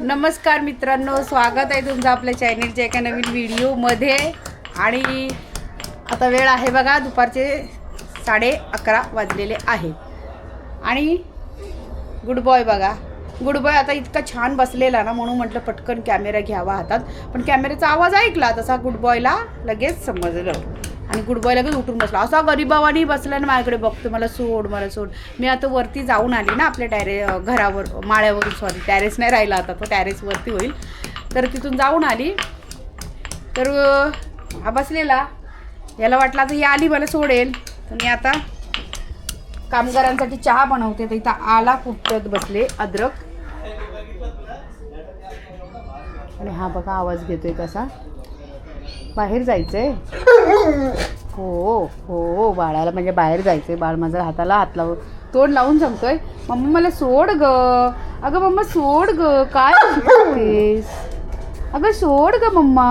नमस्कार मित्रांनो स्वागत आहे तुमचं आपल्या चॅनेलच्या एका नवीन व्हिडिओमध्ये आणि आता वेळ आहे बघा दुपारचे साडे अकरा वाजलेले आहे. आणि गुड बॉय बघा. गुड बॉय आता इतका छान बसलेला ना म्हणून म्हटलं पटकन कॅमेरा घ्यावा हातात. पण कॅमेऱ्याचा आवाज ऐकला तसा गुड बॉयला लगेच समजलं. आणि गुड लगेच उठून बसला. असा गरीबावानी बसला ना माझ्याकडे बघतो मला सोड मला सोड. मी आता वरती जाऊन आली ना आपल्या टॅरे घरावर माळ्यावरून सॉरी टॅरेस नाही राहिला आता तो टॅरेसवरती होईल. तर तिथून जाऊन आली. तर हा बसलेला. याला वाटलं आता ही आली मला सोडेल. तर मी आता कामगारांसाठी चहा बनवते. तर इथं आला कुटत बसले अद्रक. आणि हा बघा आवाज घेतोय कसा. बाहेर जायचंय. हो हो बाळाला म्हणजे बाहेर जायचंय. बाळ माझ्या हाताला हात लावून तोंड लावून सांगतोय मम्मा मला सोड ग. अगं मम्मा सोड ग. काय करतेस अगं सोड ग मम्मा.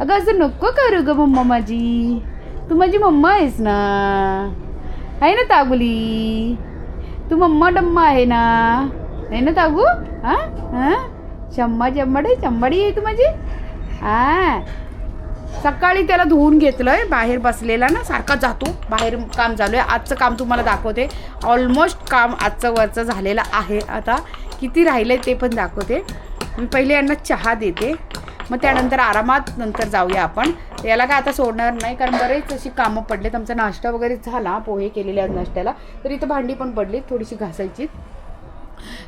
अगं असं नको करू ग मम्मा माझी. तू माझी मम्मा आहेस ना. आहे ना तागुली? तू मम्मा डम्मा आहे ना. आहे ना तागू? हां हां चम्मा चम्मडे चंबाडी आहे तू माझी? हां सकाळी त्याला धुवून घेतलंय बाहेर बसलेला ना सारखा जातो. बाहेर काम चालू आहे. आजचं काम तुम्हाला दाखवते. ऑलमोस्ट काम आजचं वरचं झालेलं आहे. आता किती राहिलं आहे ते पण दाखवते. मी पहिले यांना चहा देते. मग त्यानंतर आरामात नंतर जाऊया आपण. याला काय आता सोडणार नाही कारण बरेच अशी कामं पडलेत. आमचा नाश्ता वगैरे झाला पोहे केलेले आहेत नाश्त्याला. तर इथं भांडी पण पडली थोडीशी घासायची.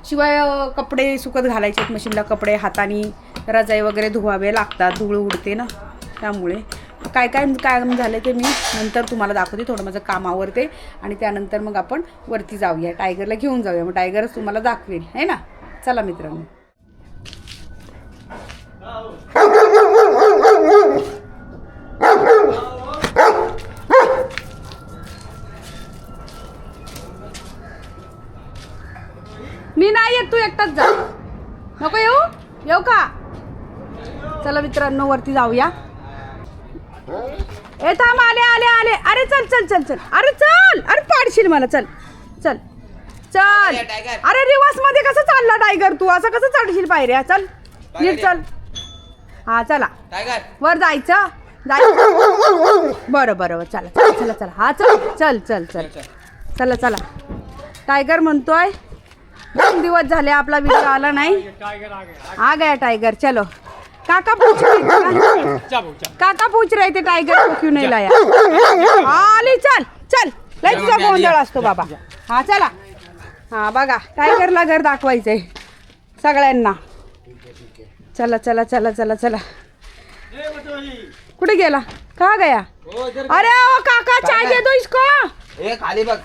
शिवाय कपडे सुकत घालायचे आहेत. मशीनला कपडे हाताने रजाई वगैरे धुवावे लागतात. धूळ उडते ना. त्यामुळे काय काय काम झालं ते मी नंतर तुम्हाला दाखवते थोडं माझं काम आवरते. आणि त्यानंतर मग आपण वरती जाऊया टायगरला घेऊन जाऊया. मग टायगरच तुम्हाला दाखवेल है ना? चला मित्रांनो. मी नाही येत तू एकटाच जा. नको येऊ? येऊ का? चला मित्रांनो वरती जाऊया. ए थांब आले आले आले. अरे चल चल चल चल. अरे चल. अरे पाडशील मला. चल चल चल. अरे रिवर्समध्ये कसं चालला टायगर तू? असं कसं चढशील पायऱ्या? चल नीट चल. हा चला. टायगर वर जायचं. जायचं बरं बरं बरं. चला चला चला चला. हा चल चल चल चल. चला चला. टायगर म्हणतोय दोन दिवस झाले आपला व्हिडिओ आला नाही. आ गया. टाइगर चलो. काका पूछ रहे थे काका पूछ रहे थे टाइगर को क्यों नहीं लाया? आली चल चल। लय तुझा गोंधळ असतो बाबा. हा चला. हा बघा टायगरला घर दाखवायचंय सगळ्यांना. चला चला चला चला चला. कुठे गेला? का गया? अरे ओ काका चाय दे दो इसको ए खाली बघ.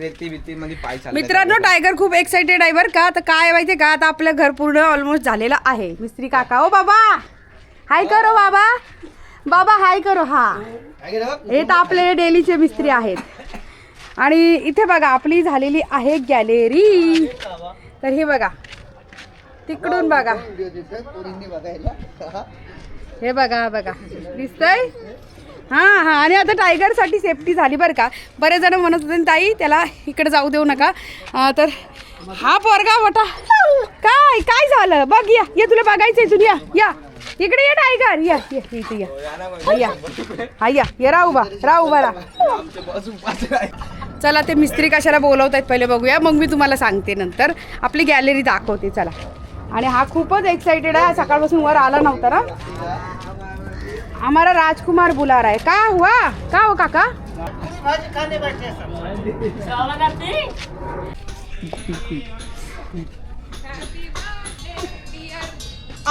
रेती बिती मध्ये पाय चालले मित्रांनो टायगर खूप एक्साइटेड आहे बरं का. तर काय माहितीये का? आता आपलं घर पूर्ण ऑलमोस्ट झालेलं आहे. मिस्त्री काका. ओ बाबा! हाय करो बाबा. बाबा हाय करो. हा. हे तर आपले डेलीचे मिस्त्री आहेत. आणि इथे बघा आपली झालेली आहे गॅलेरी. तर हे बघा. तिकडून बघा. हे बघा बघा. दिसतंय? हा हा. आणि आता टायगरसाठी सेफ्टी झाली बरं का. बरेच जण म्हणत होते ताई त्याला इकडे जाऊ देऊ नका. अं, तर हा पोरगा मोठा. काय काय झालं? बघ या ये तुला बघायचंय तुला या या. इकडे ये टायगर. या या इथे या. हा, या हा या. ये. राहू बा राहू बा चला ते मिस्त्री कशाला बोलवत आहेत पहिले बघूया. मग मी तुम्हाला सांगते नंतर. आपली गॅलरी दाखवते चला. आणि हा खूपच एक्साइटेड आहे. सकाळपासून वर आला नव्हता ना. हमारा राजकुमार बुला रहा है का हुआ? का हो काका?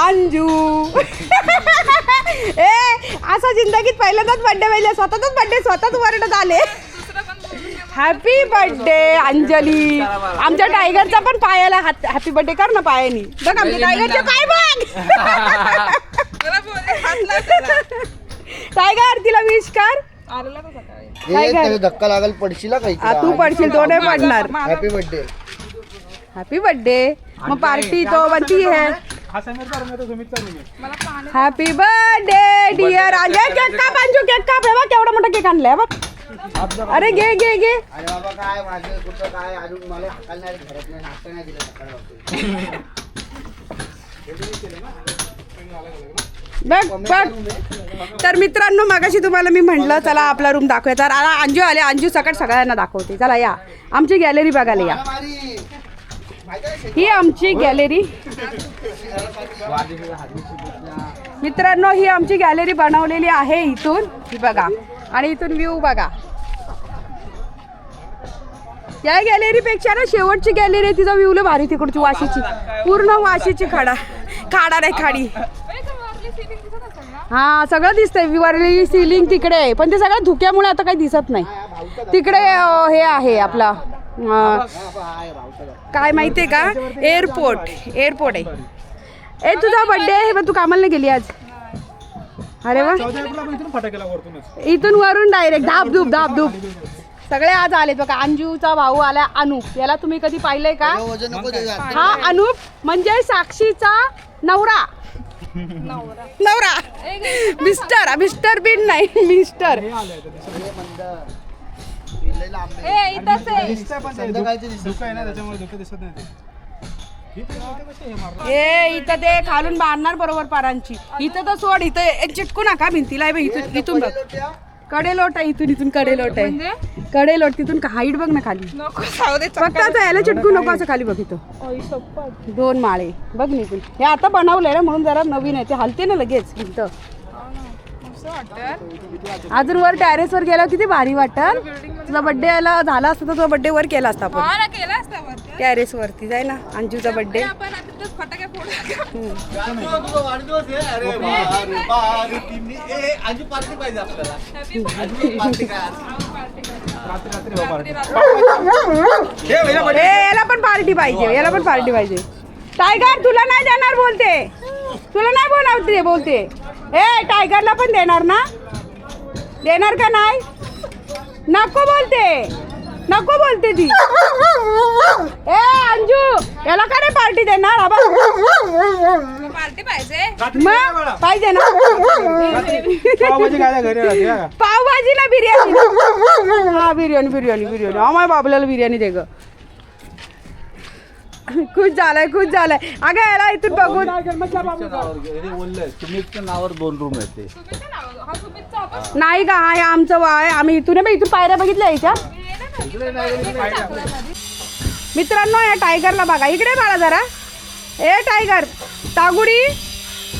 अंजू. ए असा जिंदगीत पहिल्यांदाच बर्थडे पाहिजे स्वतःच बर्थडे स्वतःच वरडत आले हॅपी बर्थडे अंजली. आमच्या टायगरचा पण पायाला हॅपी बर्थडे कर ना पायानी. बघ आमच्या टायगरचे पाय बघ. टायगर तिला विश कर? त्याला धक्का लागल पडशील काही. तू पडशील तो नाही पडणार. हॅपी बर्थडे हॅपी बर्थडे मग पार्टी तो बनती है happy birthday dear Ajay cake काप अंजू केक काप हे बघ केवढा मोठा केक आणलाय बघ. अरे घे घे घे. अरे बाबा काय माझं कुठं काय? अजून मला हाकाल नाही घरात नाही नाश्ता नाही दिला सकाळपासून बघ बघ. तर मित्रांनो मगाशी तुम्हाला मी म्हटलं चला आपला रूम दाखवूया. तर अंजू आले. अंजू सकाळ सगळ्यांना दाखवते. चला या. आमची गॅलरी बघायला या. ही आमची गॅलरी मित्रांनो ही आमची गॅलरी बनवलेली आहे इथून. ही बघा. आणि इथून व्ह्यू बघा. या गॅलरीपेक्षा ना शेवटची गॅलरी आहे. तिचा व्ह्यू लय भारी तिकडची वाशीची. पूर्ण वाशीची खाडा खाडा नाही खाडी. हा सगळं दिसतंय. विवारलेली सिलिंग तिकडे आहे. पण ते सगळं धुक्यामुळे आता काही दिसत नाही. तिकडे अं, हे आहे आपला अं, काय माहितीये का? एअरपोर्ट एअरपोर्ट आहे. ए तुझा बर्थडे आहे पण तू कामाला नाही गेली आज? अरे वा. इथून वरून डायरेक्ट धाप धूप धाप धूप सगळे आज आले बघा. अंजूचा भाऊ आला अनुप. याला तुम्ही कधी पाहिलंय का. हा अनुप. म्हणजे साक्षीचा नवरा. नवरा. मिस्टर मिस्टर बिन नाही मिस्टर. ए इथं ते खालून बांधणार बरोबर पारांची. इथं तर सोड इथं एक चिटकू नका भिंतीला इथून इथून बघ. कडे लोट आहे इथून इथून कडे लोट आहे. कडे लोट तिथून हाईट बघ ना खाली. फक्त आता याला चिटकू नको असं खाली बघ इथं. दोन माळे. बघ निघून हे आता बनवलंय ना म्हणून जरा नवीन आहे. ते हलते ना लगेच भिंत अजून वर टॅरेस वर गेला किती भारी वाटल तुझा बर्थडे याला झाला असता तर तुझा बर्थडे वर केला असता आपण. टॅरेस वरती जाय ना. अंजूचा बर्थडे याला पण पार्टी पाहिजे याला पण पार्टी पाहिजे. टायगर तुला नाही देणार बोलते. तुला नाही बोलावते बोलते. ए टायगरला पण देणार ना? देणार का नाही? नको बोलते. नको बोलते ती. ए अंजू याला का नाही पार्टी देणार? आबा. पार्टी पाहिजे. मग पाहिजे ना? घरी पावभाजीला बिर्याणी. हा बिर्याणी बिर्याणी बिर्याणी. आम्हाला बाबल्याला बिर्याणी दे ग. खुश झालाय खुश झालाय. अगं याला इथून बघून सुमितच्या नावावर दोन रूम हा नाही का हा हे आमचं वा आहे. आम्ही इथून आहे इथून पायऱ्या बघितल्या याच्या मित्रांनो या टायगरला बघा. इकडे बाळा जरा. ए टायगर. तागुडी.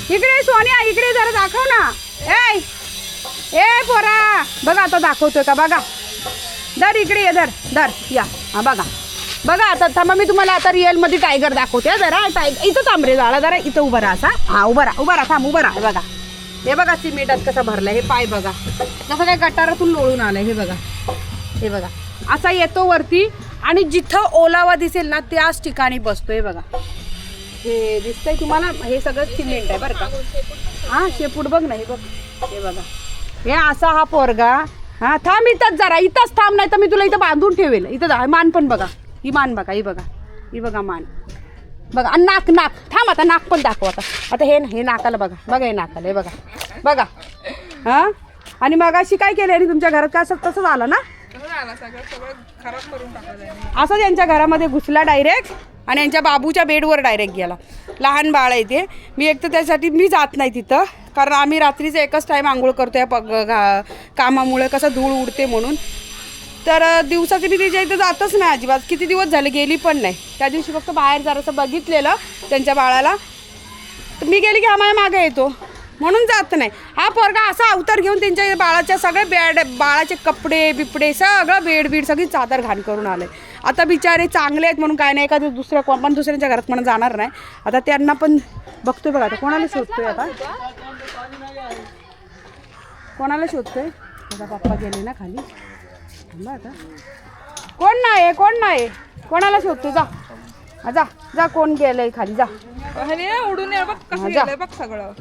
इकडे सोनिया इकडे जरा दाखव ना. ए ए पोरा. बघा आता दाखवतोय का? बघा. दर इकडे ये दर दर या. हा बघा. बघा आता थांबा मी तुम्हाला आता रिअलमध्ये टायगर दाखवते. जरा टायगर इथं थांब रे झाला जरा इथं उभा राहा असा हा उभा राहा उभा राहा थांब उभा राहा बघा. हे बघा सिमेंटात कसं भरलंय हे पाय बघा. जसं काय गटारातून लोळून आलं हे बघा. हे बघा. असा येतो वरती आणि जिथं ओलावा दिसेल ना त्याच ठिकाणी बसतो बघा. हे दिसतंय तुम्हाला? हे सगळं सिमेंट आहे बरं का? हा शेपूट बघ ना हे बघ. हे बघा. हे असा हा पोरगा. हा थांब इथंच जरा इथंच थांब नाही तर मी तुला इथं बांधून ठेवेल. इथं जा मान पण बघा. ही मान बघा ही बघा. ही बघा मान. बघा आणि नाक नाक. थांब आता नाक पण दाखव आता. आता हे हे नाकाला बघा. बघा हे नाकाला हे बघा. बघा. हा? आणि मग अशी काय केलं आणि तुमच्या घरात काय असं तसंच आलं ना? आला सगळं सगळं खराब करून टाकलं असं यांच्या घरामध्ये घुसला डायरेक्ट आणि यांच्या बाबूच्या बेडवर डायरेक्ट गेला. लहान बाळ आहे ते. मी एक तर त्यासाठी मी जात नाही तिथं. कारण आम्ही रात्रीचं एकच टाईम आंघोळ करतो या पग घा- कामामुळे. कसं धूळ उडते म्हणून. तर अं, दिवसाचे मी तिच्या इथं जातच नाही अजिबात. किती दिवस झाले गेली पण नाही. त्या दिवशी फक्त बाहेर जरासं बघितलेलं त्यांच्या बाळाला. तर मी गेली की आम्हाला मागे येतो. म्हणून जात नाही. हा पोरगा असा अवतार घेऊन त्यांच्या बाळाच्या सगळे बेड बाळाचे कपडे बिपडे सगळं बेड बीड सगळी चादर घाण करून आले. आता बिचारे चांगले आहेत म्हणून काय नाही एखाद्या दुसऱ्या कोण पण दुसऱ्यांच्या घरात म्हणून जाणार नाही. आता त्यांना पण बघतोय बघा आता कोणाला शोधतोय आता? कोणाला शोधतोय? आता पप्पा गेले ना खाली. थांबा आता. कोण नाही कोण नाही कोणाला शोधतोय जा. जा. जा कोण गेलंय खाली जा. उडून ये बघ कसं जा. गेलंय बघ सगळं.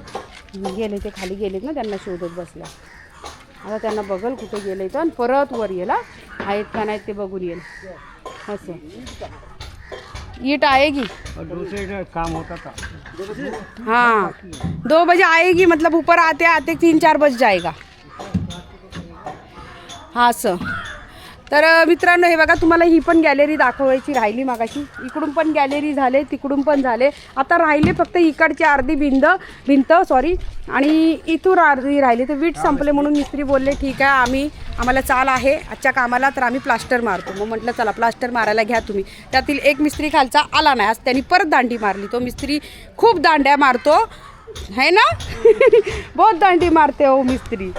गेले ते खाली गेलेत ना त्यांना शोधत बसल्या. आता त्यांना बघल कुठे गेलं इथं आणि परत वर येईल आहेत का नाहीत ते बघून येईल. असं. ईट आएगी काम होता था हाँ. दो बजे आएगी मतलब ऊपर आते आते तीन चार बज जाएगा हाँ सर तर मित्रांनो हे बघा तुम्हाला ही पण गॅलरी दाखवायची राहिली मागाशी. इकडून पण गॅलरी झाले तिकडून पण झाले. आता राहिले फक्त इकडची अर्धी भिंत भिंत सॉरी आणि इथून अर्धी राहिली. तर वीट संपले म्हणून मिस्त्री बोलले ठीक आहे आम्ही आम्हाला चाल आहे आजच्या कामाला तर आम्ही प्लास्टर मारतो. मग म्हटलं चला प्लास्टर मारायला घ्या तुम्ही. त्यातील एक मिस्त्री खालचा आला नाही. आज त्यांनी परत दांडी मारली. तो मिस्त्री खूप दांड्या मारतो. है ना? बहुत दांडी मारते हो मिस्त्री.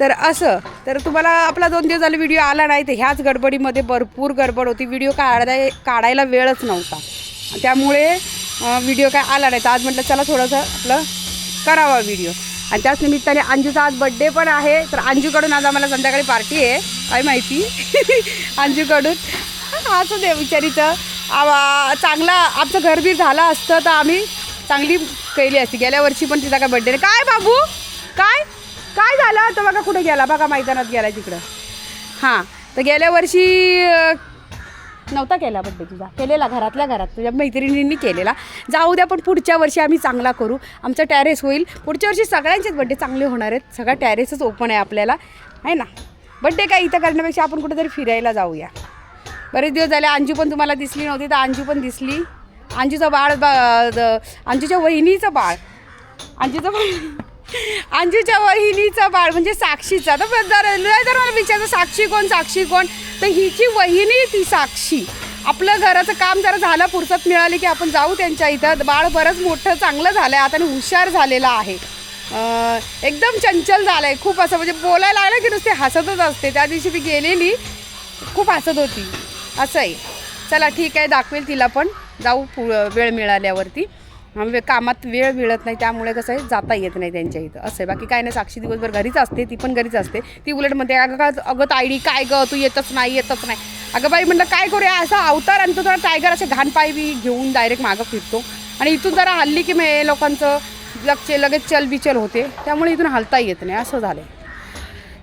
तर असं तर तुम्हाला आपला दोन दिवस झाला व्हिडिओ आला नाही तर ह्याच गडबडीमध्ये भरपूर गडबड होती. व्हिडिओ काढाय काढायला वेळच नव्हता. त्यामुळे व्हिडिओ काय आला नाही. तर आज म्हटलं चला थोडंसं आपलं करावा व्हिडिओ आणि त्याच निमित्ताने अंजूचा आज बड्डे पण आहे. तर अंजूकडून आज आम्हाला संध्याकाळी पार्टी आहे. काय माहिती? अंजूकडून. असं दे विचारीचं. आवा चांगला आमचं घरबीर झालं असतं तर आम्ही चांगली केली असती. गेल्या वर्षी पण तिचा काय बड्डे काय बाबू? काय? काय झालं? तर बघा कुठे गेला. बघा मैदानात गेला तिकडं. हां तर गेल्या वर्षी नव्हता केला बड्डे तुझा. केलेला घरातल्या घरात. तुझ्या मैत्रिणींनी केलेला. जाऊ द्या पण पुढच्या वर्षी आम्ही चांगला करू. आमचं टॅरेस होईल. पुढच्या वर्षी सगळ्यांचेच बड्डे चांगले होणार आहेत. सगळा टॅरेसच ओपन आहे आपल्याला. आहे ना? बड्डे काय इथं करण्यापेक्षा आपण कुठेतरी फिरायला जाऊया. बरेच दिवस झाले अंजू पण तुम्हाला दिसली नव्हती तर अंजू पण दिसली. अंजूचं बाळ बा- द- अंजूच्या वहिनीचं बाळ. अंजूचं बाळ. अंजूच्या वहिनीचा बाळ म्हणजे साक्षीचा. तर जर लय मला विचारतं साक्षी कोण साक्षी कोण? तर हिची वहिनी ती साक्षी. आपलं घराचं काम जरा झालं फुरसत मिळाली की आपण जाऊ त्यांच्या इथं. बाळ बरंच मोठं चांगलं झालं आहे आता आणि हुशार झालेलं आहे. एकदम चंचल झालं आहे खूप असं म्हणजे बोलायला लागलं की नुसते हसतच असते. त्या दिवशी मी गेलेली खूप हसत होती. असं आहे. चला ठीक आहे दाखवेल तिला पण. जाऊ पु वेळ मिळाल्यावरती. वे कामात वेळ मिळत नाही त्यामुळे कसं आहे जाता येत नाही त्यांच्या इथं. असं आहे. बाकी काय नाही साक्षी दिवसभर घरीच असते ती पण घरीच असते. ती उलट म्हणते अगं का अगं तायडी काय गं तू येतच नाही येतच नाही. अगं बाई म्हणलं काय करूया असा अवतार आणतो जरा टायगर असे घाणपाय बी घेऊन डायरेक्ट मागं फिरतो. आणि इथून जरा हल्ली की मग लोकांचं लक्ष लगेच चल विचल होते. त्यामुळे इथून हलता येत नाही असं झालं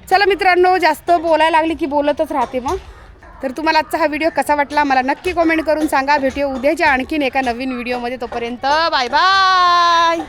चला मित्रांनो जास्त बोलायला लागली की बोलतच राहते मग. तर तुम्हाला आजचा हा व्हिडिओ कसा वाटला मला नक्की कमेंट करून सांगा. भेटूया उद्याच्या आणखीन एका नवीन व्हिडिओमध्ये तोपर्यंत बाय बाय.